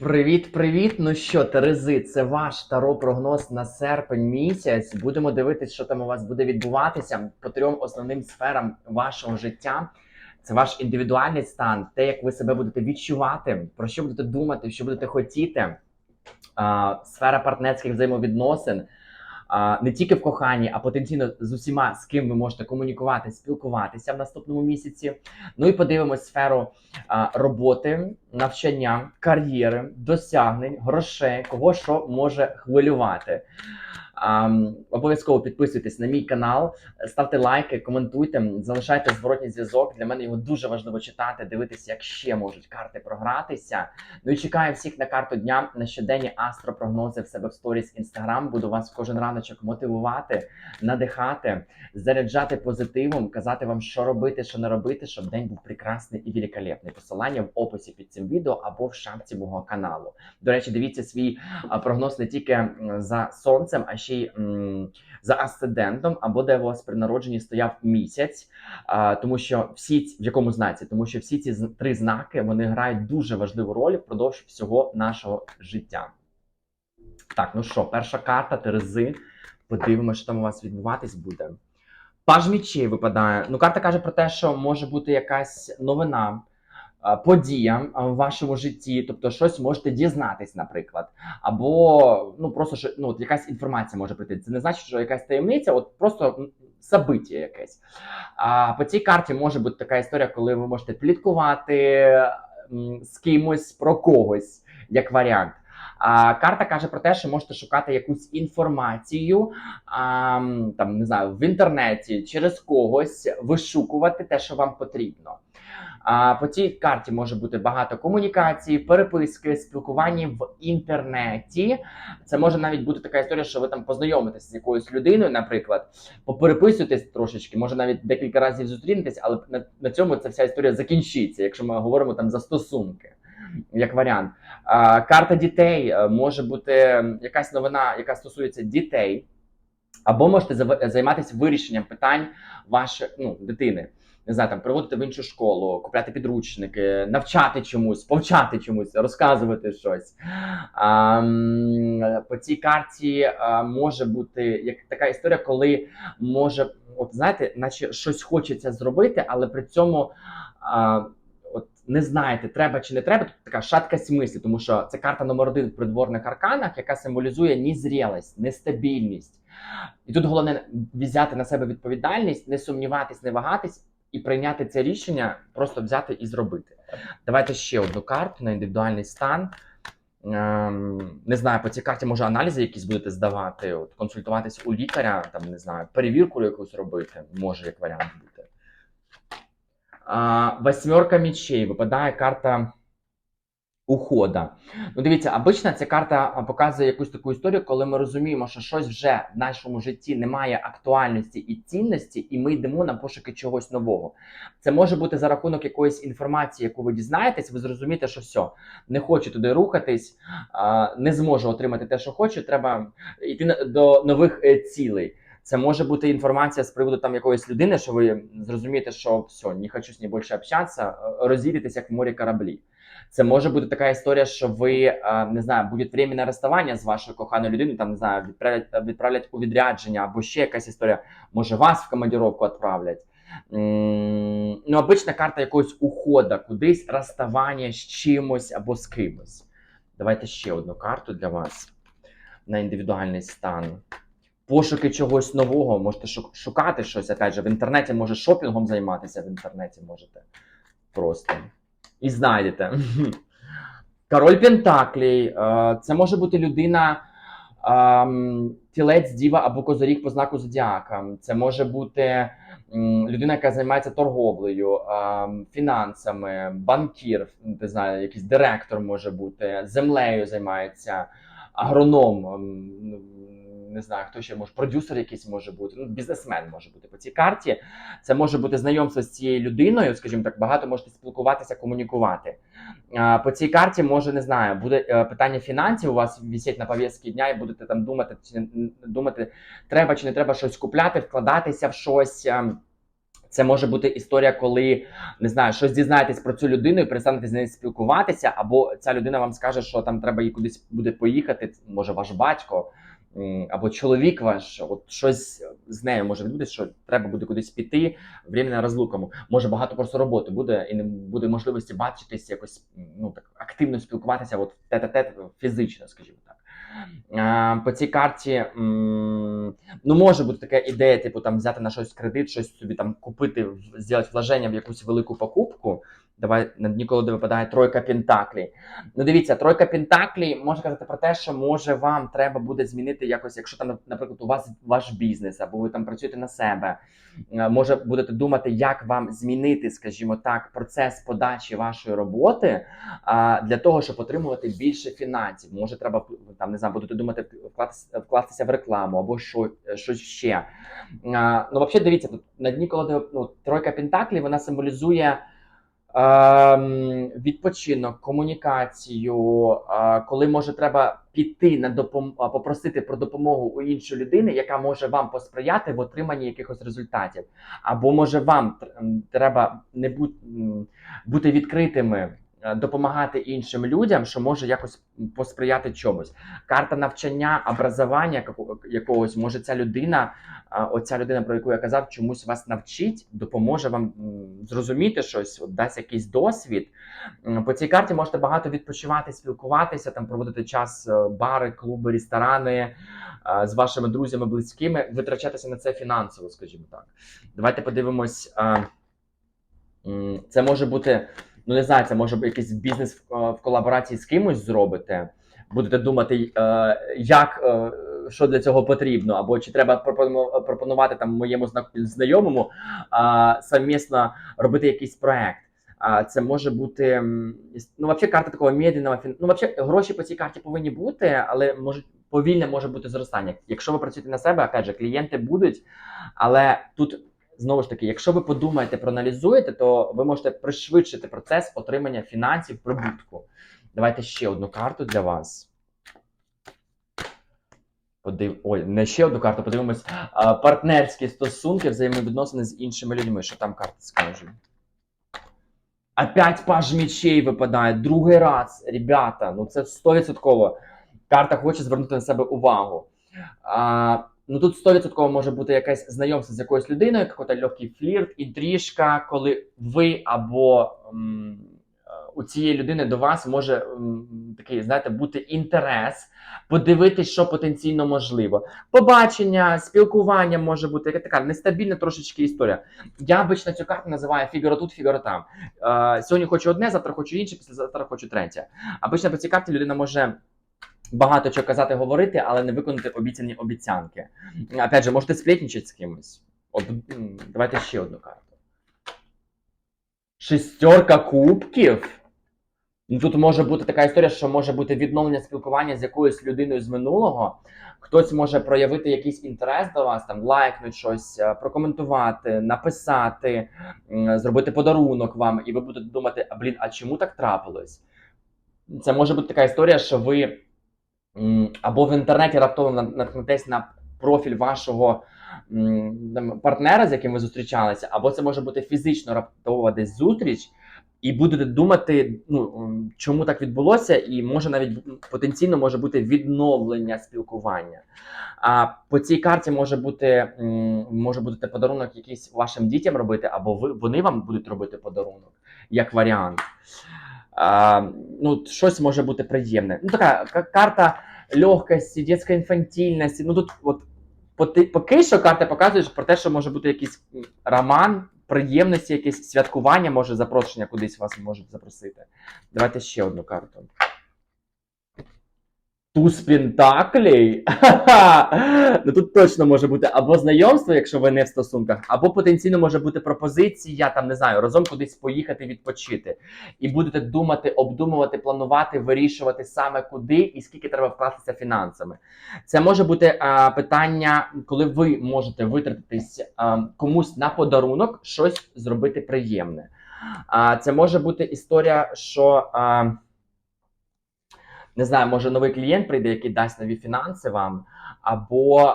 Привіт, привіт! Ну що, Терези, це ваш таро прогноз на серпень місяць. Будемо дивитися, що там у вас буде відбуватися по трьом основним сферам вашого життя. Це ваш індивідуальний стан, те, як ви себе будете відчувати, про що будете думати, що будете хотіти. Сфера партнерських взаємовідносин. Не тільки в коханні, а потенційно з усіма, з ким ви можете комунікувати, спілкуватися в наступному місяці. Ну і подивимось сферу роботи, навчання, кар'єри, досягнень, грошей, кого що може хвилювати. Обов'язково підписуйтесь на мій канал, ставте лайки, коментуйте, залишайте зворотній зв'язок. Для мене його дуже важливо читати, дивитися, як ще можуть карти програтися. Ну і чекаю всіх на карту дня на щоденні астропрогнози в себе в сторіс інстаграм. Буду вас кожен раночок мотивувати, надихати, заряджати позитивом, казати вам, що робити, що не робити, щоб день був прекрасний і великолепний. Посилання в описі під цим відео або в шапці мого каналу. До речі, дивіться свій прогноз не тільки за сонцем, а ще й м, за асцендентом, або де у вас при народженні стояв місяць. Тому що всі в якому знаці, тому що всі ці три знаки вони грають дуже важливу роль впродовж всього нашого життя. Так, ну що, перша карта Терези. Подивимося, що там у вас відбуватись буде. Паж мічей випадає. Ну, карта каже про те, що може бути якась новина, а, подія а, в вашому житті, тобто щось можете дізнатись, наприклад. Або ну просто ну, от якась інформація може прийти. Це не значить, що якась таємниця, от просто м, собиття якесь. А по цій карті може бути така історія, коли ви можете пліткувати з кимось про когось, як варіант. А карта каже про те, що можете шукати якусь інформацію а, там не знаю в інтернеті через когось вишукувати те, що вам потрібно. А по цій карті може бути багато комунікацій, переписки, спілкування в інтернеті. Це може навіть бути така історія, що ви там познайомитесь з якоюсь людиною, наприклад, попереписуєтесь трошечки, може навіть декілька разів зустрінетесь, але на, на цьому ця вся історія закінчиться, якщо ми говоримо там за стосунки. Як варіант, а, карта дітей е, може бути якась новина, яка стосується дітей, або можете займатися вирішенням питань вашої ну, дитини. Не знаю, там приводити в іншу школу, купляти підручники, навчати чомусь, повчати чомусь, розказувати щось. А, по цій карті може бути як така історія, коли може, от знаєте, наче щось хочеться зробити, але при цьому. А, не знаєте, треба чи не треба, тут така шаткость мислі, тому що це карта номер один в придворних арканах, яка символізує незрілість, нестабільність. І тут головне взяти на себе відповідальність, не сумніватись, не вагатись і прийняти це рішення, просто взяти і зробити. Давайте ще одну карту на індивідуальний стан. Ем, не знаю, по цій карті може аналізи якісь будете здавати, от, консультуватись у лікаря, там не знаю, перевірку якусь робити, може як варіант бути. Восьмерка мечей. Випадає карта ухода. Ну, дивіться, обично ця карта показує якусь таку історію, коли ми розуміємо, що щось вже в нашому житті не має актуальності і цінності, і ми йдемо на пошуки чогось нового. Це може бути за рахунок якоїсь інформації, яку ви дізнаєтесь, ви зрозумієте, що все, не хочу туди рухатись, не зможу отримати те, що хочу. Треба йти до нових е, цілей. Це може бути інформація з приводу там якоїсь людини, що ви зрозумієте, що все, не хочу з нею більше общатися, е, розійдетесь як в морі кораблі. Це може бути така історія, що ви е, не знаю, буде временне розставання з вашою коханою людиною, там не знаю, відправлять, відправлять у відрядження, або ще якась історія. Може, вас в командировку відправлять. Ну, обична карта якогось ухода, кудись розставання з чимось або з кимось. Давайте ще одну карту для вас на індивідуальний стан. Пошуки чогось нового, можете шукати щось, опять же, в інтернеті може шопінгом займатися, в інтернеті можете просто. І знайдете. Король Пентаклей. е, Це може бути людина, ем, тілець, діва або козиріг по знаку зодіака. Це може бути людина, яка займається торговлею, ем, фінансами, банкір, не знаю, якийсь директор може бути, землею займається, агроном. Не знаю, хто ще може, продюсер якийсь може бути, ну, бізнесмен може бути по цій карті. Це може бути знайомство з цією людиною, скажімо так, багато можете спілкуватися, комунікувати. По цій карті може не знаю, буде е, питання фінансів. У вас висять на пов'язці дня, і будете там думати, чи думати, треба чи не треба щось купляти, вкладатися в щось. ем, Це може бути історія, коли не знаю, щось дізнаєтесь про цю людину і перестанете з нею спілкуватися, або ця людина вам скаже, що там треба їй кудись буде поїхати, може ваш батько. М, Або чоловік ваш, от щось з нею може відбутися, що треба буде кудись піти, временна розлука. Може багато просто роботи буде, і не буде можливості бачитись якось ну так активно спілкуватися, от тет-а-тет фізично, скажімо так. По цій карті ну може бути така ідея, типу там взяти на щось кредит, щось собі там купити, зробити вложення в якусь велику покупку. Давай на дні випадає тройка пентаклей. Ну дивіться, тройка пентаклей може казати про те, що може вам треба буде змінити якось, якщо там, наприклад, у вас ваш бізнес, або ви там працюєте на себе. е, Може будете думати, як вам змінити, скажімо так, процес подачі вашої роботи для того, щоб отримувати більше фінансів. Може, треба там не знаю, будете думати вкластися, в рекламу або що, щось ще. А, ну, взагалі, дивіться, тут на дні колоди ну, тройка пентаклів вона символізує. Ем, відпочинок, комунікацію, е, коли може треба піти на допом... попросити про допомогу у іншої людини, яка може вам посприяти в отриманні якихось результатів, або може вам треба не бути, бути відкритими, е, допомагати іншим людям, що може якось посприяти чомусь. Карта навчання, образування якогось може ця людина, оця людина, про яку я казав, чомусь вас навчить, допоможе вам зрозуміти щось, дасть якийсь досвід. По цій карті можете багато відпочивати, спілкуватися, там проводити час, е, бари, клуби, ресторани е, з вашими друзями, близькими, витрачатися на це фінансово, скажімо так. Давайте подивимось. е, Це може бути, ну не знаю, це може якийсь бізнес в, е, в колаборації з кимось зробите. Будете думати, е, як. е, що для цього потрібно, або чи треба пропону- пропонувати там моєму зна- знайомому совмісно робити якийсь проект. А це може бути ну, взагалі карта такого медленного. Ну, взагалі, гроші по цій карті повинні бути, але може повільне може бути зростання. Якщо ви працюєте на себе, опять же, клієнти будуть, але тут. Знову ж таки, якщо ви подумаєте, проаналізуєте, то ви можете пришвидшити процес отримання фінансів прибутку. Давайте ще одну карту для вас. Подив... Ой, не ще одну карту, подивимось. А, партнерські стосунки, взаємовідносини з іншими людьми. Що там карти скажуть? Опять паж мечей випадає. Другий раз. Ребята, ну це 100%. Карта хоче звернути на себе увагу. А, ну тут 100% може бути якесь знайомство з якоюсь людиною, якийсь легкий флірт, інтрижка, коли ви або м, е, у цієї людини до вас може м, такий, знаєте, бути інтерес, подивитись, що потенційно можливо. Побачення, спілкування може бути яка така нестабільна трошечки історія. Я обично цю карту називаю фігаро тут, фігаро там. Е, сьогодні хочу одне, завтра хочу інше, післязавтра хочу третє. Обично по цій карті людина може. Багато чого казати, говорити, але не виконати обіцяні обіцянки. Опять же, можете сплетничати з кимось. От, давайте ще одну карту. Шестерка кубків. Ну, Тут може бути така історія, що може бути відновлення спілкування з якоюсь людиною з минулого. Хтось може проявити якийсь інтерес до вас, там лайкнути щось, е, прокоментувати, написати, зробити подарунок вам, і ви будете думати, а блін, а чому так трапилось? Це може бути така історія, що ви або в інтернеті раптово наткнетесь на профіль вашого там, партнера, з яким ви зустрічалися, або це може бути фізично раптова десь зустріч, і будете думати, ну чому так відбулося, і може навіть потенційно може бути відновлення спілкування. А по цій карті може бути може бути подарунок якийсь вашим дітям робити, або ви вони вам будуть робити подарунок, як варіант. А, ну, щось може бути приємне. Ну, така карта легкості, дитячої інфантильності. Ну тут от поки що карти показують про те, що може бути якийсь роман, приємності, якесь святкування, може запрошення кудись вас можуть запросити. Давайте ще одну карту. Туз Пентаклей. Ну тут точно може бути або знайомство, якщо ви не в стосунках, або потенційно може бути пропозиція, там не знаю, разом кудись поїхати відпочити. І будете думати, обдумувати, планувати, вирішувати саме куди і скільки треба вкластися фінансами. Це може бути а, питання, коли ви можете витратитись а, комусь на подарунок, щось зробити приємне. А, це може бути історія, що. А, не знаю, може новий клієнт прийде, який дасть нові фінанси вам, або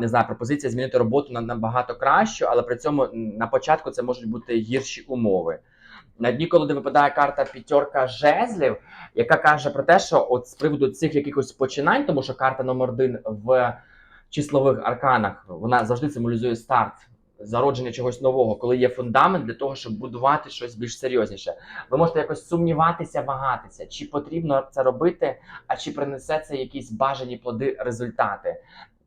не знаю, пропозиція змінити роботу на набагато кращу, але при цьому на початку це можуть бути гірші умови. На дні, коли випадає карта п'ятерка жезлів, яка каже про те, що от з приводу цих якихось починань, тому що карта номер один в числових арканах вона завжди символізує старт, зародження чогось нового, коли є фундамент для того, щоб будувати щось більш серйозніше. Ви можете якось сумніватися, вагатися, чи потрібно це робити, а чи принесе це якісь бажані плоди результати.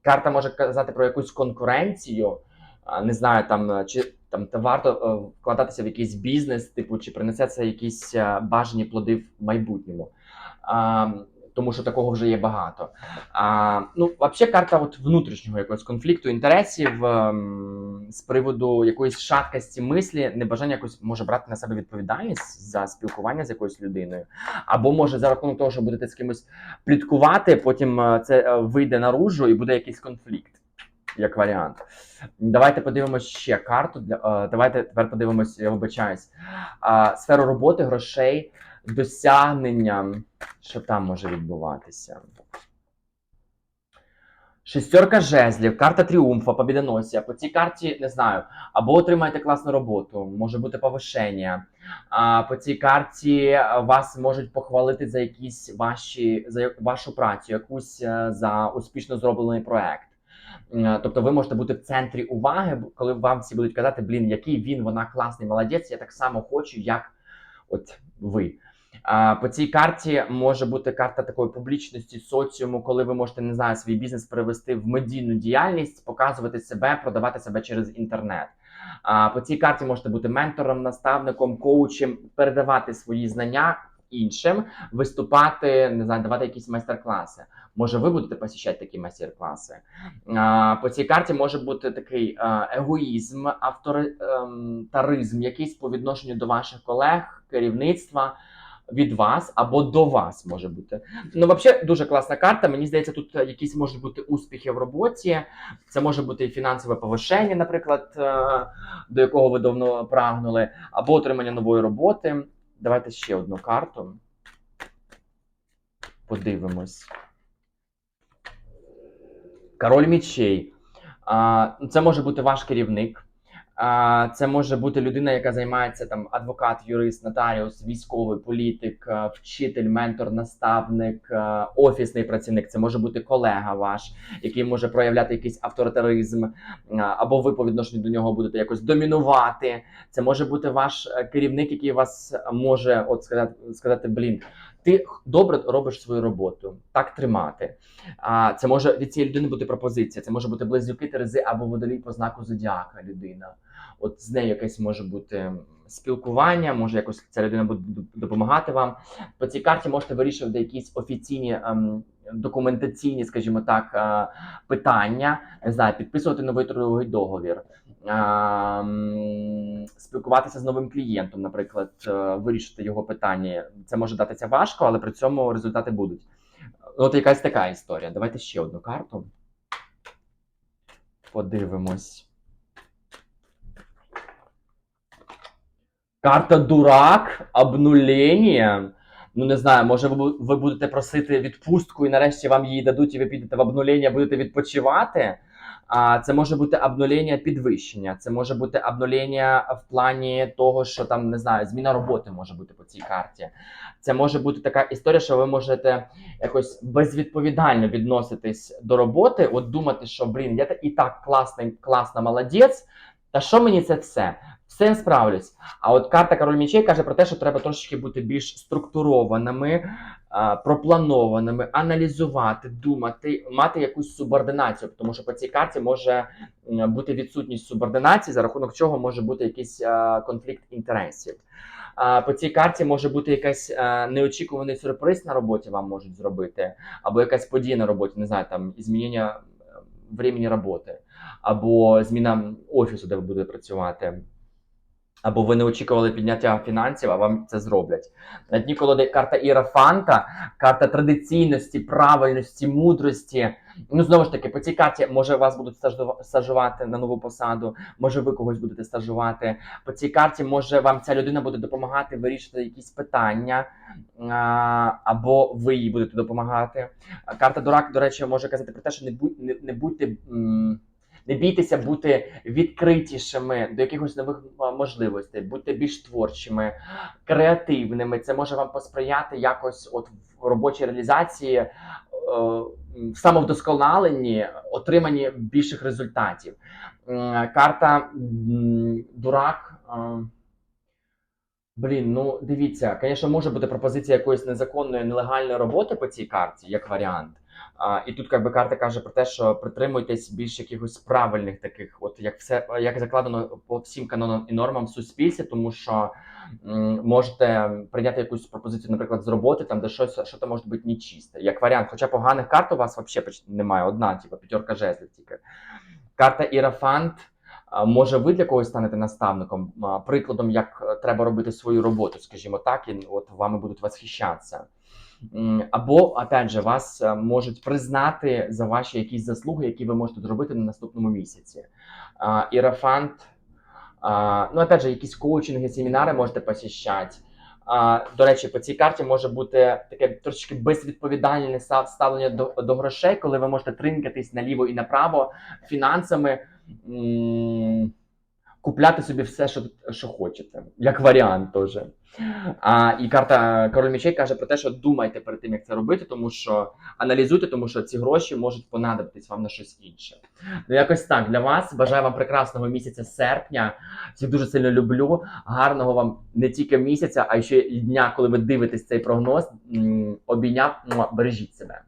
Карта може казати про якусь конкуренцію, не знаю, там чи там та варто е, вкладатися в якийсь бізнес, типу, чи принесе це якісь е, бажані плоди в майбутньому. Тому що такого вже є багато. А, ну, взагалі, карта от внутрішнього якогось конфлікту інтересів ем, з приводу якоїсь шаткості мислі, небажання якось може брати на себе відповідальність за спілкування з якоюсь людиною, або може за рахунок того, що будете з кимось пліткувати, потім е, це е, вийде наружу і буде якийсь конфлікт. Як варіант. Давайте подивимось ще карту. Е, давайте тепер подивимось, я вибачаюсь. Сферу роботи, грошей, досягнення. Що там може відбуватися? Шестерка жезлів, карта тріумфа, побідоносія. По цій карті не знаю. Або отримаєте класну роботу, може бути повишення. А по цій карті вас можуть похвалити за якісь ваші за вашу працю, якусь е, за успішно зроблений проект. Е, Тобто ви можете бути в центрі уваги, коли вам всі будуть казати, блін, який він, вона класний, молодець, я так само хочу, як от ви. По цій карті може бути карта такої публічності соціуму, коли ви можете не знаю, свій бізнес перевести в медійну діяльність, показувати себе, продавати себе через інтернет. А по цій карті можете бути ментором, наставником, коучем, передавати свої знання іншим, виступати, не знаю, давати якісь майстер-класи. Може, ви будете посіщати такі майстер-класи. По цій карті може бути такий а, егоїзм, авторитаризм, якийсь по відношенню до ваших колег, керівництва. Від вас або до вас може бути. Ну, взагалі, дуже класна карта. Мені здається, тут якісь можуть бути успіхи в роботі. Це може бути і фінансове повишення, наприклад, е, до якого ви давно прагнули, або отримання нової роботи. Давайте ще одну карту. Подивимось. Король мічей. Це може бути ваш керівник. Це може бути людина, яка займається там адвокат, юрист, нотаріус, військовий політик, вчитель, ментор, наставник, офісний працівник. Це може бути колега ваш, який може проявляти якийсь авторитаризм, або ви по відношенню до нього будете якось домінувати. Це може бути ваш е, керівник, який вас може от сказати, сказати блін. Ти добре робиш свою роботу, так тримати. А це може від цієї людини бути пропозиція. Це може бути близнюки Терези або водолій по знаку зодіака людина. От з нею якесь може бути спілкування, може якось ця людина буде допомагати вам. По цій карті можете вирішувати якісь офіційні ем, документаційні, скажімо так, е, питання. Не знаю, підписувати новий трудовий договір. Ем, спілкуватися з новим клієнтом, наприклад, е, вирішити його питання. Це може датися важко, але при цьому результати будуть. От якась така історія. Давайте ще одну карту. Подивимось. Карта дурак, обнулення. Ну, не знаю, може, ви ви будете просити відпустку і нарешті вам її дадуть, і ви підете в обнулення, будете відпочивати. А це може бути обнулення підвищення, це може бути обнулення в плані того, що там не знаю, зміна роботи може бути по цій карті. Це може бути така історія, що ви можете якось безвідповідально відноситись до роботи, от думати, що блін, я і так класний, класна молодець. Та що мені це все? Все я справлюсь. А от карта король мічей каже про те, що треба трошечки бути більш структурованими, пропланованими, аналізувати, думати, мати якусь субординацію, тому що по цій карті може бути відсутність субординації, за рахунок чого може бути якийсь конфлікт інтересів. По цій карті може бути якийсь а, неочікуваний сюрприз на роботі, вам можуть зробити, або якась подія на роботі, не знаю, там змінення времени роботи, або зміна офісу, де ви будете працювати. Або ви не очікували підняття фінансів, а вам це зроблять. На дні колоди карта Ірафанта, карта традиційності, правильності, мудрості. Ну, знову ж таки, по цій карті може вас будуть стажувати на нову посаду, може ви когось будете стажувати. По цій карті може вам ця людина буде допомагати вирішити якісь питання, або ви їй будете допомагати. Карта Дурак, до речі, може казати про те, що не будь не, не будьте. м, Не бійтеся бути відкритішими до якихось нових можливостей, будьте більш творчими, креативними. Це може вам посприяти якось от в робочій реалізації, е, самовдосконаленні, отриманні більших результатів. Карта Дурак. Блін, ну дивіться, звісно, може бути пропозиція якоїсь незаконної нелегальної роботи по цій карті, як варіант. А, і тут якби карта каже про те, що притримуйтесь більш якихось правильних таких, от як все як закладено по всім канонам і нормам в суспільстві, тому що м, можете прийняти якусь пропозицію, наприклад, з роботи, там де щось, що то може бути нечисте. Як варіант, хоча поганих карт у вас взагалі немає, одна, типу, п'ятерка жезлів тільки. Карта Ірафант. Може, ви для когось станете наставником, прикладом, як е, треба робити свою роботу, скажімо так, і от вами будуть восхищатися. Або, опять же, вас е, можуть признати за ваші якісь заслуги, які ви можете зробити на наступному місяці. Ірафант, ну, опять же, якісь коучинги, семінари можете посіщати. До речі, по цій карті може бути таке трошки безвідповідальне став- ставлення до, до грошей, коли ви можете тринкатись наліво і направо фінансами, купляти собі все, що, що хочете, як варіант теж. А, і карта Король мечей каже про те, що думайте перед тим, як це робити, тому що аналізуйте, тому що ці гроші можуть понадобитись вам на щось інше. Ну, якось так для вас. Бажаю вам прекрасного місяця серпня. Всіх дуже сильно люблю. Гарного вам не тільки місяця, а ще й дня, коли ви дивитесь цей прогноз. Обійняв, бережіть себе.